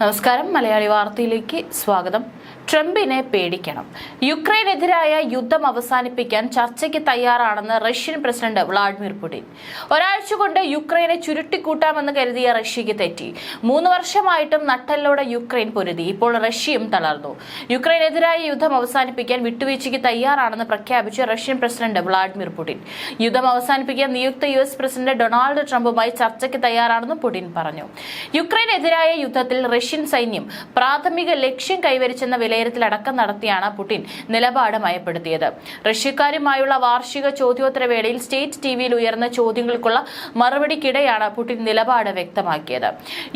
നമസ്കാരം. മലയാളി വാർത്തയിലേക്ക് സ്വാഗതം. ട്രംപിനെ പേടിക്കണം. യുക്രൈനെതിരായ യുദ്ധം അവസാനിപ്പിക്കാൻ ചർച്ചയ്ക്ക് തയ്യാറാണെന്ന് റഷ്യൻ പ്രസിഡന്റ് വ്ളാഡിമിർ പുടിൻ. ഒരാഴ്ച കൊണ്ട് യുക്രൈനെ ചുരുട്ടിക്കൂട്ടാമെന്ന് കരുതിയ റഷ്യയ്ക്ക് തെറ്റി. മൂന്ന് വർഷമായിട്ടും നട്ടല്ലോടെ യുക്രൈൻ പൊരുതി. ഇപ്പോൾ റഷ്യയും തളർന്നു. യുക്രൈനെതിരായ യുദ്ധം അവസാനിപ്പിക്കാൻ വിട്ടുവീഴ്ചയ്ക്ക് തയ്യാറാണെന്ന് പ്രഖ്യാപിച്ച റഷ്യൻ പ്രസിഡന്റ് വ്ളാഡിമിർ പുടിൻ. യുദ്ധം അവസാനിപ്പിക്കാൻ നിയുക്ത യു എസ് പ്രസിഡന്റ് ഡൊണാൾഡ് ട്രംപുമായി ചർച്ചയ്ക്ക് തയ്യാറാണെന്ന് പുടിൻ പറഞ്ഞു. യുക്രൈനെതിരായ യുദ്ധത്തിൽ റഷ്യൻ സൈന്യം പ്രാഥമിക ലക്ഷ്യം കൈവരിച്ചെന്ന വിലയിരുത്തലടക്കം നടത്തിയാണ് പുടിൻ നിലപാട് മയപ്പെടുത്തിയത്. റഷ്യക്കാരുമായുള്ള വാർഷിക ചോദ്യോത്തരവേളയിൽ സ്റ്റേറ്റ് ടിവിയിൽ ഉയർന്ന ചോദ്യങ്ങൾക്കുള്ള മറുപടിക്കിടെയാണ് പുടിൻ നിലപാട് വ്യക്തമാക്കിയത്.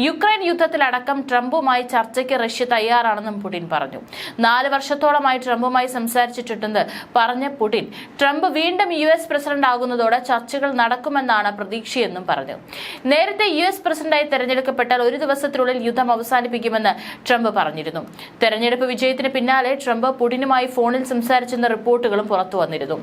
യുക്രൈൻ യുദ്ധത്തിലടക്കം ട്രംപുമായി ചർച്ചയ്ക്ക് റഷ്യ തയ്യാറാണെന്നും പുടിൻ പറഞ്ഞു. നാല് വർഷത്തോളമായി ട്രംപുമായി സംസാരിച്ചിട്ടുണ്ടെന്ന് പറഞ്ഞ പുടിൻ ട്രംപ് വീണ്ടും യു എസ് പ്രസിഡന്റ് ആകുന്നതോടെ ചർച്ചകൾ നടക്കുമെന്നാണ് പ്രതീക്ഷയെന്നും പറഞ്ഞു. നേരത്തെ യു എസ് പ്രസിഡന്റായി തെരഞ്ഞെടുക്കപ്പെട്ടാൽ ഒരു ദിവസത്തിനുള്ളിൽ യുദ്ധം അവസാനിപ്പിക്കുമെന്ന് ട്രംപ് പറഞ്ഞിരുന്നു. തെരഞ്ഞെടുപ്പ് വിജയത്തിന് പിന്നാലെ ട്രംപ് പുടിനുമായി ഫോണിൽ സംസാരിച്ചെന്ന റിപ്പോർട്ടുകളും പുറത്തു വന്നിരുന്നു.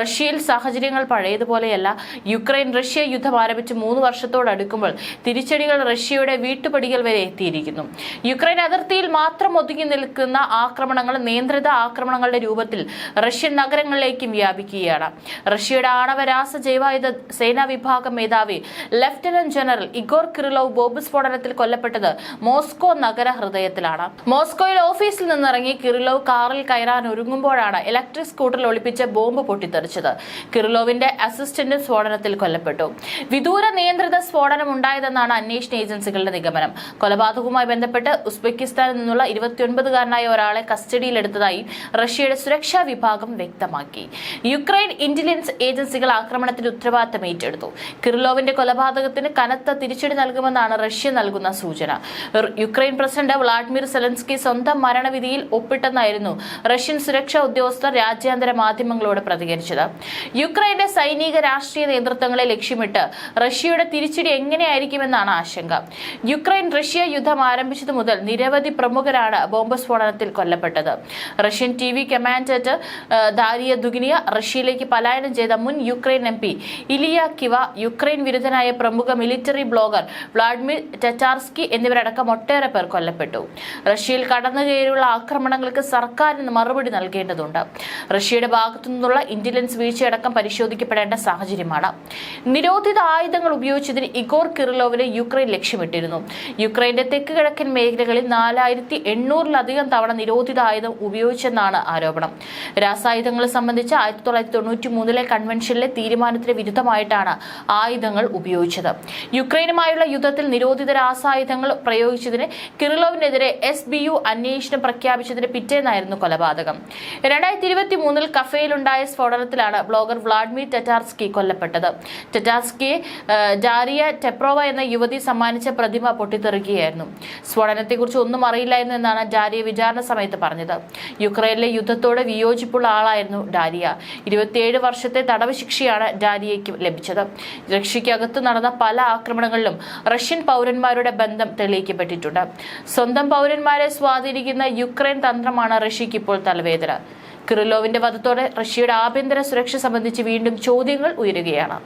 റഷ്യയിൽ സാഹചര്യങ്ങൾ പഴയതുപോലെയല്ല. യുക്രൈൻ റഷ്യ യുദ്ധം ആരംഭിച്ച് മൂന്ന് വർഷത്തോടടുക്കുമ്പോൾ തിരിച്ചടികൾ റഷ്യയുടെ വീട്ടുപടികൾ വരെ എത്തിയിരിക്കുന്നു. യുക്രൈൻ അതിർത്തിയിൽ മാത്രം ഒതുങ്ങി നിൽക്കുന്ന ആക്രമണങ്ങൾ നിയന്ത്രിത ആക്രമണങ്ങളുടെ രൂപത്തിൽ റഷ്യൻ നഗരങ്ങളിലേക്കും വ്യാപിക്കുകയാണ്. റഷ്യയുടെ ആണവരാസ ജൈവായുധ സേനാ വിഭാഗം മേധാവി lieutenant general Igor Kirillov bomb സ്ഫോടനത്തിൽ കൊല്ലപ്പെട്ടത് മോസ്കോ നഗര ഹൃദയത്തിലാണ് മോസ്കോയിൽ ഓഫീസിൽ നിന്നിറങ്ങി കിറിലോവ് കാറിൽ കയറാൻ ഒരുങ്ങുമ്പോഴാണ് ഇലക്ട്രിക് സ്കൂട്ടറിൽ ഒളിപ്പിച്ച ബോംബ് പൊട്ടിത്തെറിച്ചത്. കിറിലോവിന്റെ അസിസ്റ്റന്റ് സ്ഫോടനത്തിൽ കൊല്ലപ്പെട്ടു. വിദൂര നിയന്ത്രിത സ്ഫോടനം ഉണ്ടായതെന്നാണ് അന്വേഷണ ഏജൻസികളുടെ നിഗമനം. കൊലപാതകവുമായി ബന്ധപ്പെട്ട് ഉസ്ബെക്കിസ്ഥാനിൽ നിന്നുള്ള ഇരുപത്തിയൊൻപതുകാരനായ ഒരാളെ കസ്റ്റഡിയിലെടുത്തതായി റഷ്യയുടെ സുരക്ഷാ വിഭാഗം വ്യക്തമാക്കി. യുക്രൈൻ ഇന്റലിജൻസ് ഏജൻസികൾ ആക്രമണത്തിന്റെ ഉത്തരവാദിത്തം ഏറ്റെടുത്തു. കിറിലോവിന്റെ കൊലപാതകത്തിന് കനത്ത തിരിച്ചടി നൽകുമെന്നാണ് റഷ്യ നൽകുന്ന സൂചന. യുക്രൈൻ പ്രസിഡന്റ് വ്ളാഡിമിർ സെലൻസ്കി സ്വന്തം മരണവിധിയിൽ ഒപ്പിട്ടെന്നായിരുന്നു റഷ്യൻ സുരക്ഷാ ഉദ്യോഗസ്ഥർ രാജ്യാന്തര മാധ്യമങ്ങളോട് പ്രതികരിച്ചത്. യുക്രൈന്റെ സൈനിക രാഷ്ട്രീയ നേതൃത്വങ്ങളെ ലക്ഷ്യമിട്ട് റഷ്യയുടെ തിരിച്ചടി എങ്ങനെയായിരിക്കുമെന്നാണ് ആശങ്ക. യുക്രൈൻ റഷ്യ യുദ്ധം ആരംഭിച്ചതു മുതൽ നിരവധി പ്രമുഖരാണ് ബോംബ് സ്ഫോടനത്തിൽ കൊല്ലപ്പെട്ടത്. Russian T V commandant Darya ദുഗിനിയ റഷ്യയിലേക്ക് പലായനം ചെയ്ത മുൻ Ukraine M P Ilya Kiva Ukraine വിരുദ്ധനായ പ്രമുഖ മിലിറ്ററി ബ്ലോഗർ വ്ളാഡിമിർ ടെറ്റാർസ്കി എന്നിവരടക്കം ഒട്ടേറെ പേർ കൊല്ലപ്പെട്ടു. റഷ്യയിൽ കടന്നുകയറിയുള്ള ആക്രമണങ്ങൾക്ക് സർക്കാരിന് മറുപടി നൽകേണ്ടതുണ്ട്. റഷ്യയുടെ ഭാഗത്തു നിന്നുള്ള ഇന്റലിജൻസ് വീഴ്ചയടക്കം പരിശോധിക്കപ്പെടേണ്ട സാഹചര്യമാണ്. നിരോധിത ആയുധങ്ങൾ ഉപയോഗിച്ചതിന് ഇഗോർ കിറിലോവിനെ യുക്രൈൻ ലക്ഷ്യമിട്ടിരുന്നു. യുക്രൈന്റെ തെക്ക് കിഴക്കൻ മേഖലകളിൽ നാലായിരത്തി എണ്ണൂറിലധികം തവണ നിരോധിത ആയുധം ഉപയോഗിച്ചെന്നാണ് ആരോപണം. രാസായുധങ്ങൾ സംബന്ധിച്ച് ആയിരത്തി തൊള്ളായിരത്തി തൊണ്ണൂറ്റി മൂന്നിലെ കൺവെൻഷനിലെ തീരുമാനത്തിന് വിരുദ്ധമായിട്ടാണ് ആയുധങ്ങൾ ഉപയോഗിച്ചത്. യുക്രൈനുമായുള്ള യുദ്ധത്തിൽ നിരോധിത രാസായുധങ്ങൾ പ്രയോഗിച്ചതിന് കിറിലോവിനെതിരെ എസ് ബി യു അന്വേഷണം പ്രഖ്യാപിച്ചതിന് പിറ്റേന്നായിരുന്നു കൊലപാതകം. രണ്ടായിരത്തി ഇരുപത്തി മൂന്നിൽ കഫേയിലുണ്ടായ സ്ഫോടനത്തിലാണ് ബ്ലോഗർ വ്ളാഡിമിർ ടെറ്റാർസ്കി കൊല്ലപ്പെട്ടത്. ടെറ്റാർസ്കിയെ ഡാരിയ ടെപ്രോവ എന്ന യുവതി സമ്മാനിച്ച പ്രതിമ പൊട്ടിത്തെറിക്കുകയായിരുന്നു. സ്ഫോടനത്തെക്കുറിച്ച് ഒന്നും അറിയില്ല എന്നാണ് ഡാരിയ വിചാരണ സമയത്ത് പറഞ്ഞത്. യുക്രൈനിലെ യുദ്ധത്തോട് വിയോജിപ്പുള്ള ആളായിരുന്നു ഡാരിയ ഇരുപത്തിയേഴ് വർഷത്തെ തടവ് ശിക്ഷയാണ് ഡാരിയയ്ക്ക് ലഭിച്ചത്. രക്ഷയ്ക്കകത്ത് നടന്ന പല ആക്രമണങ്ങളിലും റഷ്യൻ പൗരന്മാരുടെ ബന്ധം തെളിയിക്കപ്പെട്ടിട്ടുണ്ട്. സ്വന്തം പൗരന്മാരെ സ്വാധീനിക്കുന്ന യുക്രൈൻ തന്ത്രമാണ് റഷ്യയ്ക്ക് ഇപ്പോൾ തലവേദന. കിറിലോവിന്റെ വധത്തോടെ റഷ്യയുടെ ആഭ്യന്തര സുരക്ഷ സംബന്ധിച്ച് വീണ്ടും ചോദ്യങ്ങൾ ഉയരുകയാണ്.